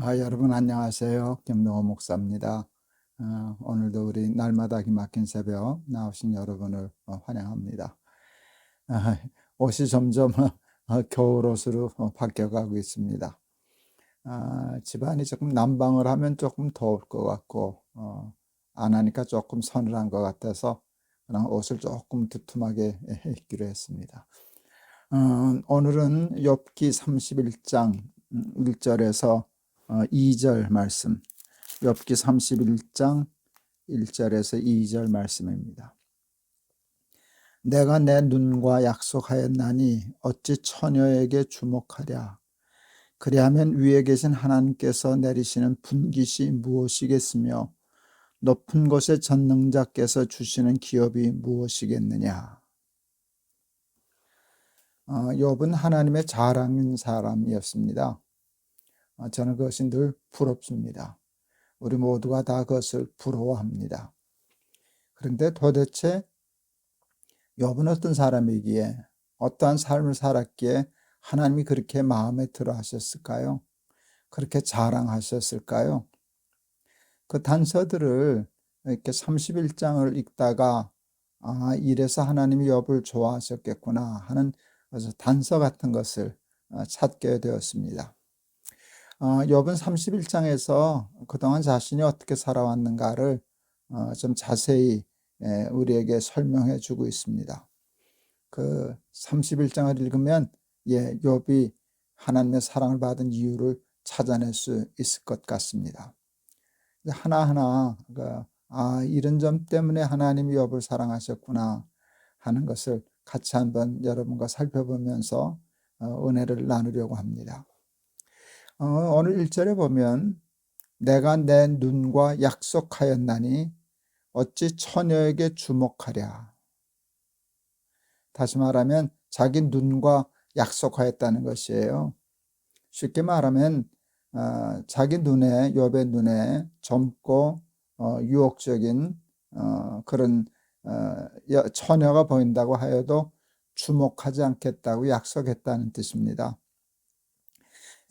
아, 여러분 안녕하세요. 김동호 목사입니다. 어, 오늘도 우리 날마다 기막힌 새벽 나오신 여러분을 어, 환영합니다. 아, 옷이 점점 어, 겨울옷으로 어, 바뀌어가고 있습니다. 아, 집안이 조금 난방을 하면 조금 더울 것 같고 어, 안 하니까 조금 서늘한 것 같아서 그냥 옷을 조금 두툼하게 입기로 했습니다. 어, 오늘은 욥기 31장 1절에서 2절 말씀, 엽기 31장 1절에서 2절 말씀입니다. 내가 내 눈과 약속하였나니 어찌 처녀에게 주목하랴. 그리하면 위에 계신 하나님께서 내리시는 분깃이 무엇이겠으며 높은 곳의 전능자께서 주시는 기업이 무엇이겠느냐. 어, 욥은 하나님의 자랑인 사람이었습니다. 아, 저는 그것이 늘 부럽습니다. 우리 모두가 다 그것을 부러워합니다. 그런데 도대체 욥은 어떤 사람이기에 어떠한 삶을 살았기에 하나님이 그렇게 마음에 들어 하셨을까요? 그렇게 자랑하셨을까요? 그 단서들을 이렇게 31장을 읽다가 아, 이래서 하나님이 욥을 좋아하셨겠구나 하는 단서 같은 것을 어, 찾게 되었습니다. 어, 욥은 31장에서 그동안 자신이 어떻게 살아왔는가를 어, 좀 자세히 예, 우리에게 설명해 주고 있습니다. 그 31장을 읽으면 예, 욥이 하나님의 사랑을 받은 이유를 찾아낼 수 있을 것 같습니다. 하나하나 그, 아 이런 점 때문에 하나님이 욥을 사랑하셨구나 하는 것을 같이 한번 여러분과 살펴보면서 어, 은혜를 나누려고 합니다. 어, 오늘 1절에 보면 내가 내 눈과 약속하였나니 어찌 처녀에게 주목하랴. 다시 말하면 자기 눈과 약속하였다는 것이에요. 쉽게 말하면 어, 자기 눈에 욥의 눈에 젊고 어, 유혹적인 어, 그런 어, 처녀가 보인다고 하여도 주목하지 않겠다고 약속했다는 뜻입니다.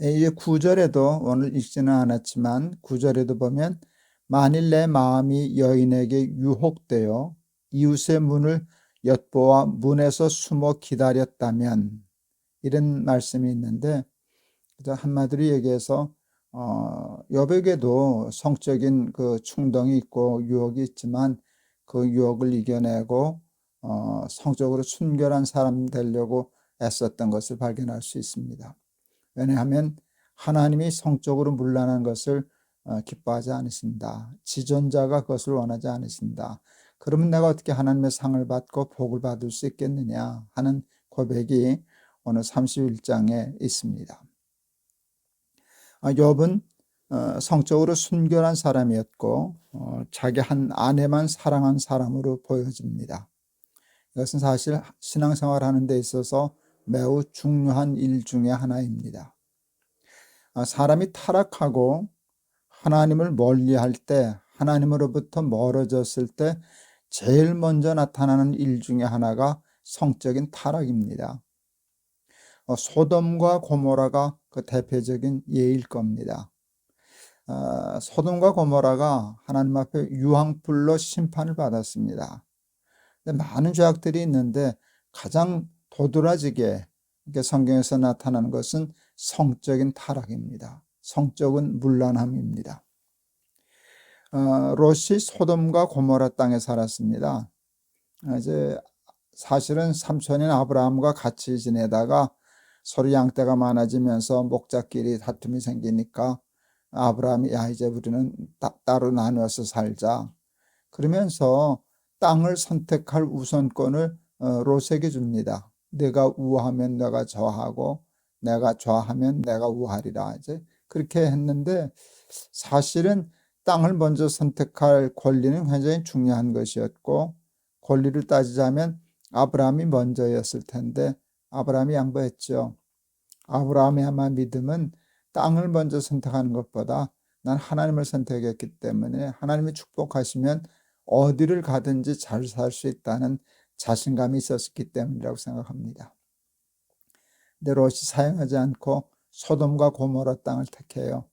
이 구절에도 오늘 읽지는 않았지만 구절에도 보면 만일 내 마음이 여인에게 유혹되어 이웃의 문을 엿보아 문에서 숨어 기다렸다면 이런 말씀이 있는데 한마디로 얘기해서 어, 여백에도 성적인 그 충동이 있고 유혹이 있지만 그 유혹을 이겨내고 어, 성적으로 순결한 사람 되려고 애썼던 것을 발견할 수 있습니다. 왜냐하면 하나님이 성적으로 물란한 것을 어, 기뻐하지 않으신다. 지존자가 그것을 원하지 않으신다. 그러면 내가 어떻게 하나님의 상을 받고 복을 받을 수 있겠느냐 하는 고백이 오늘 31장에 있습니다. 아, 욥은 어, 성적으로 순결한 사람이었고 어, 자기 한 아내만 사랑한 사람으로 보여집니다. 이것은 사실 신앙생활 하는 데 있어서 매우 중요한 일 중의 하나입니다. 아, 사람이 타락하고 하나님을 멀리 할 때, 하나님으로부터 멀어졌을 때 제일 먼저 나타나는 일 중의 하나가 성적인 타락입니다. 어, 소돔과 고모라가 그 대표적인 예일 겁니다. 아, 소돔과 고모라가 하나님 앞에 유황불로 심판을 받았습니다. 많은 죄악들이 있는데 가장 도드라지게 성경에서 나타나는 것은 성적인 타락입니다. 성적인 물란함입니다. 어, 롯이 소돔과 고모라 땅에 살았습니다. 이제 사실은 삼촌인 아브라함과 같이 지내다가 서로 양떼가 많아지면서 목자끼리 다툼이 생기니까 아브라함이 야 이제 우리는 따, 따로 나누어서 살자. 그러면서 땅을 선택할 우선권을 어, 롯에게 줍니다. 내가 우하면 내가 저하고 내가 좌하면 내가 우하리라. 이제 그렇게 했는데 사실은 땅을 먼저 선택할 권리는 굉장히 중요한 것이었고 권리를 따지자면 아브라함이 먼저였을 텐데 아브라함이 양보했죠. 아브라함의 아마 믿음은 땅을 먼저 선택하는 것보다 난 하나님을 선택했기 때문에 하나님이 축복하시면 어디를 가든지 잘 살 수 있다는 자신감이 있었기 때문이라고 생각합니다. 근데 롯이 사용하지 않고 소돔과 고모라 땅을 택해요.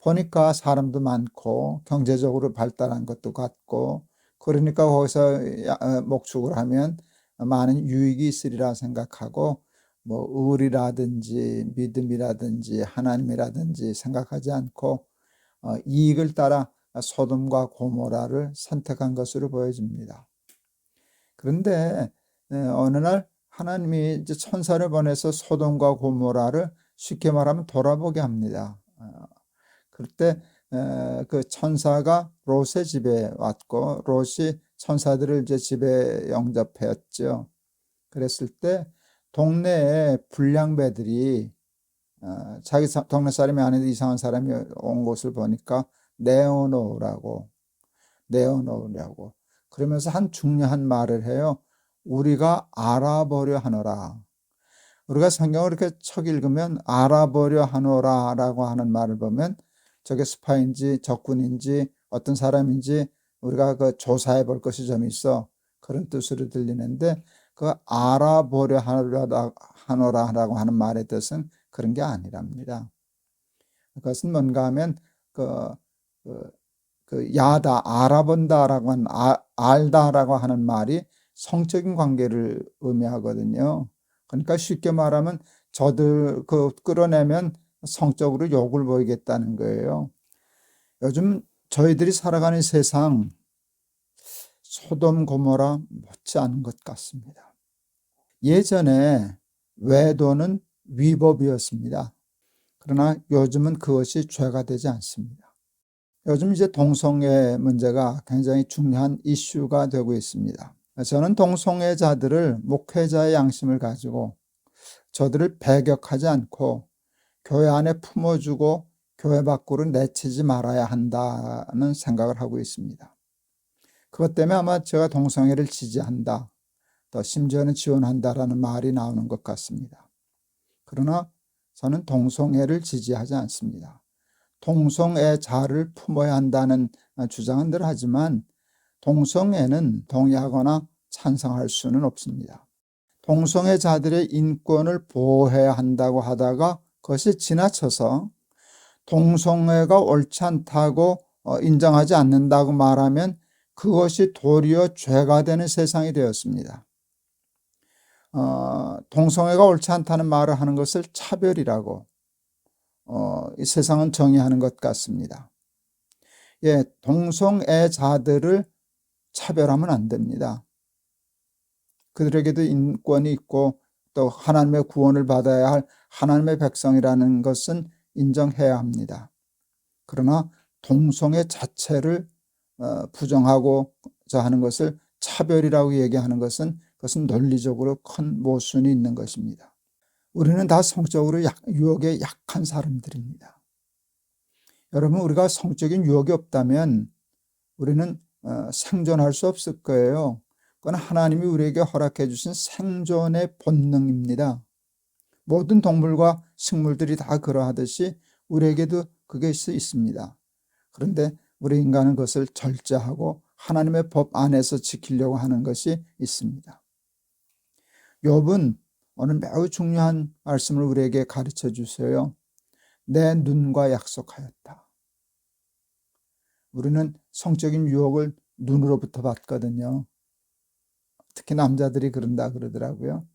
보니까 사람도 많고 경제적으로 발달한 것도 같고 그러니까 거기서 야- 어, 목축을 하면 많은 유익이 있으리라 생각하고 뭐 의리라든지 믿음이라든지 하나님이라든지 생각하지 않고 어, 이익을 따라 소돔과 고모라를 선택한 것으로 보여집니다. 그런데 에, 어느 날 하나님이 이제 천사를 보내서 소돔과 고모라를 쉽게 말하면 돌아보게 합니다. 어, 그럴 때 에, 그 천사가 롯의 집에 왔고 롯이 천사들을 이제 집에 영접했죠. 그랬을 때 동네에 불량배들이 어, 자기 사- 동네 사람이 아닌데 이상한 사람이 온 것을 보니까 내어놓으라고 내어놓으려고 그러면서 한 중요한 말을 해요. 우리가 알아보려 하노라. 우리가 성경을 이렇게 척 읽으면 알아보려 하노라 라고 하는 말을 보면 저게 스파인지 적군인지 어떤 사람인지 우리가 그 조사해 볼 것이 좀 있어 그런 뜻으로 들리는데 그 알아보려 하노라 하노라라고 하는 말의 뜻은 그런 게 아니랍니다. 그것은 뭔가 하면 그, 그, 그 야다 알아본다라고 하는 아, 알다라고 하는 말이 성적인 관계를 의미하거든요. 그러니까 쉽게 말하면 저들 그 끌어내면 성적으로 욕을 보이겠다는 거예요. 요즘 저희들이 살아가는 세상 소돔 고모라 못지 않은 것 같습니다. 예전에 외도는 위법이었습니다. 그러나 요즘은 그것이 죄가 되지 않습니다. 요즘 이제 동성애 문제가 굉장히 중요한 이슈가 되고 있습니다. 저는 동성애자들을 목회자의 양심을 가지고 저들을 배격하지 않고 교회 안에 품어주고 교회 밖으로 내치지 말아야 한다는 생각을 하고 있습니다. 그것 때문에 아마 제가 동성애를 지지한다, 또 심지어는 지원한다라는 말이 나오는 것 같습니다. 그러나 저는 동성애를 지지하지 않습니다. 동성애자를 품어야 한다는 주장은 늘 하지만 동성애는 동의하거나 찬성할 수는 없습니다. 동성애 자들의 인권을 보호해야 한다고 하다가 그것이 지나쳐서 동성애가 옳지 않다고 어, 인정하지 않는다고 말하면 그것이 도리어 죄가 되는 세상이 되었습니다. 어, 동성애가 옳지 않다는 말을 하는 것을 차별이라고 어, 이 세상은 정의하는 것 같습니다. 예, 동성애자들을 차별하면 안 됩니다. 그들에게도 인권이 있고 또 하나님의 구원을 받아야 할 하나님의 백성이라는 것은 인정해야 합니다. 그러나 동성애 자체를 어, 부정하고자 하는 것을 차별이라고 얘기하는 것은 그것은 논리적으로 큰 모순이 있는 것입니다. 우리는 다 성적으로 약, 유혹에 약한 사람들입니다. 여러분, 우리가 성적인 유혹이 없다면 우리는 어, 생존할 수 없을 거예요. 그건 하나님이 우리에게 허락해 주신 생존의 본능입니다. 모든 동물과 식물들이 다 그러하듯이 우리에게도 그게 있습니다. 그런데 우리 인간은 그것을 절제하고 하나님의 법 안에서 지키려고 하는 것이 있습니다. 욥은 오늘 매우 중요한 말씀을 우리에게 가르쳐 주세요. 내 눈과 약속하였다. 우리는 성적인 유혹을 눈으로부터 받거든요. 특히 남자들이 그런다 그러더라고요.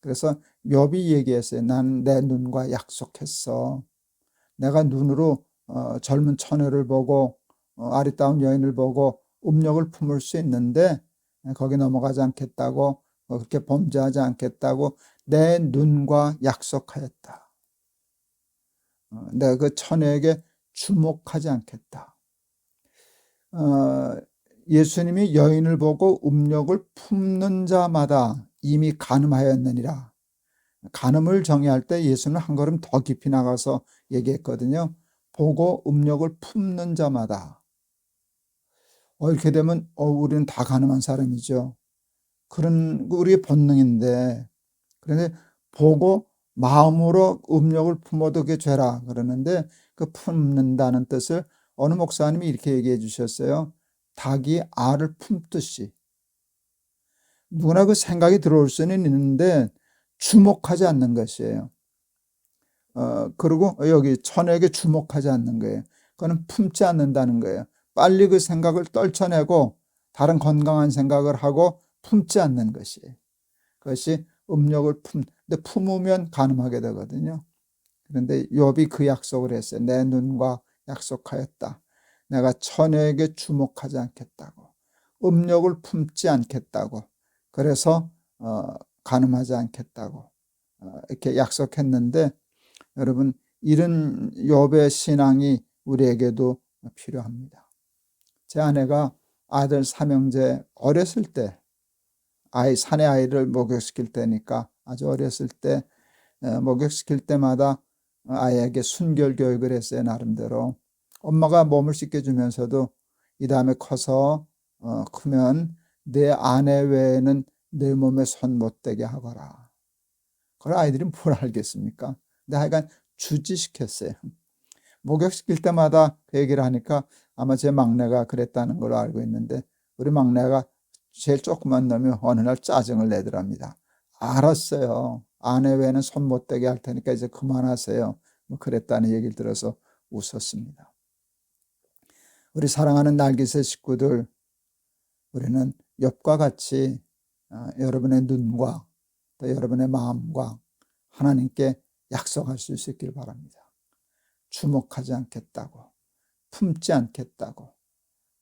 그래서 욥이 얘기했어요. 난내 눈과 약속했어. 내가 눈으로 어, 젊은 처녀를 보고 어, 아리따운 여인을 보고 음욕을 품을 수 있는데 거기 넘어가지 않겠다고 어, 그렇게 범죄하지 않겠다고 내 눈과 약속하였다. 어, 내가 그 처녀에게 주목하지 않겠다. 어, 예수님이 여인을 보고 음욕을 품는 자마다 이미 간음하였느니라. 간음을 정의할 때 예수는 한 걸음 더 깊이 나가서 얘기했거든요. 보고 음욕을 품는 자마다. 어, 이렇게 되면 어, 우리는 다 가늠한 사람이죠. 그런 우리의 본능인데 그런데 보고 마음으로 음욕을 품어도 그게 죄라 그러는데 그 품는다는 뜻을 어느 목사님이 이렇게 얘기해 주셨어요. 닭이 알을 품듯이 누구나 그 생각이 들어올 수는 있는데 주목하지 않는 것이에요. 어, 그리고 여기 천에게 주목하지 않는 거예요. 그거는 품지 않는다는 거예요. 빨리 그 생각을 떨쳐내고 다른 건강한 생각을 하고 품지 않는 것이 그것이 음욕을 품 근데 품으면 가늠하게 되거든요. 그런데 욥이 그 약속을 했어요. 내 눈과 약속하였다. 내가 처녀에게 주목하지 않겠다고. 음욕을 품지 않겠다고. 그래서 어, 가늠하지 않겠다고 어, 이렇게 약속했는데 여러분 이런 욥의 신앙이 우리에게도 필요합니다. 제 아내가 아들 삼형제 어렸을 때 아이 사내 아이를 목욕시킬 때니까 아주 어렸을 때 어, 목욕시킬 때마다 아이에게 순결 교육을 했어요 나름대로 엄마가 몸을 씻겨주면서도 이 다음에 커서 어, 크면 내 아내 외에는 내 몸에 손 못 대게 하거라. 그걸 아이들이 뭘 알겠습니까? 근데 하여간 주지시켰어요. 목욕시킬 때마다 그 얘기를 하니까 아마 제 막내가 그랬다는 걸로 알고 있는데 우리 막내가 제일 조그만 놈이 어느 날 짜증을 내더랍니다. 알았어요. 아내 외에는 손 못 대게 할 테니까 이제 그만하세요. 뭐 그랬다는 얘기를 들어서 웃었습니다. 우리 사랑하는 날기새 식구들, 우리는 엽과 같이 어, 여러분의 눈과 또 여러분의 마음과 하나님께 약속할 수 있길 바랍니다. 주목하지 않겠다고, 품지 않겠다고,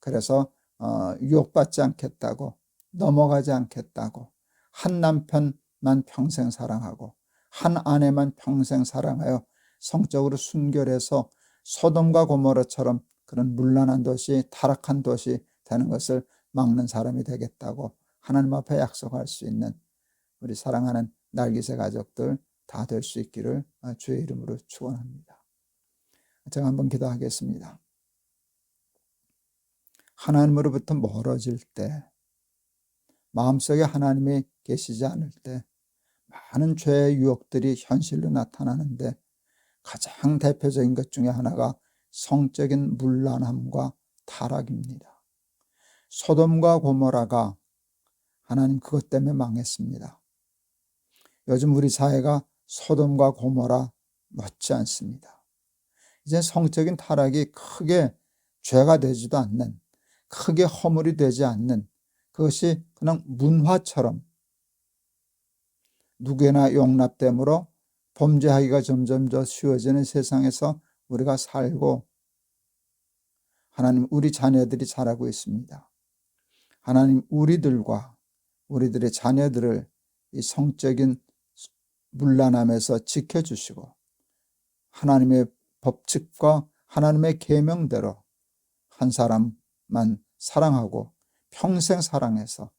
그래서 어, 유혹받지 않겠다고, 넘어가지 않겠다고, 한 남편만 평생 사랑하고, 한 아내만 평생 사랑하여 성적으로 순결해서 소돔과 고모라처럼 그런 문란한 도시, 타락한 도시 되는 것을 막는 사람이 되겠다고 하나님 앞에 약속할 수 있는 우리 사랑하는 날기새 가족들 다 될 수 있기를 주의 이름으로 축원합니다. 제가 한번 기도하겠습니다. 하나님으로부터 멀어질 때, 마음속에 하나님이 계시지 않을 때, 많은 죄의 유혹들이 현실로 나타나는데 가장 대표적인 것 중에 하나가 성적인 문란함과 타락입니다. 소돔과 고모라가 하나님 그것 때문에 망했습니다. 요즘 우리 사회가 소돔과 고모라 못지 않습니다. 이제 성적인 타락이 크게 죄가 되지도 않는, 크게 허물이 되지 않는 그것이 그냥 문화처럼 누구나 용납됨으로 범죄하기가 점점 더 쉬워지는 세상에서 우리가 살고 하나님 우리 자녀들이 자라고 있습니다. 하나님 우리들과 우리들의 자녀들을 이 성적인 문란함에서 지켜주시고 하나님의 법칙과 하나님의 계명대로 한 사람 만 사랑하고 평생 사랑해서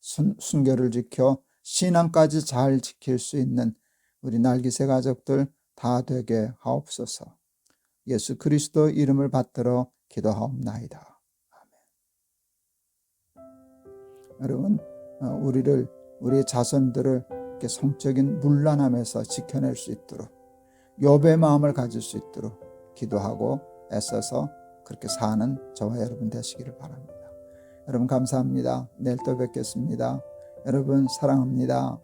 순, 순결을 지켜 신앙까지 잘 지킬 수 있는 우리 날기새 가족들 다 되게 하옵소서. 예수 그리스도 이름을 받들어 기도하옵나이다. 아멘. 여러분, 어, 우리를 우리의 자손들을 성적인 문란함에서 지켜낼 수 있도록 욥의 마음을 가질 수 있도록 기도하고 애써서 그렇게 사는 저와 여러분 되시기를 바랍니다. 여러분 감사합니다. 내일 또 뵙겠습니다. 여러분 사랑합니다.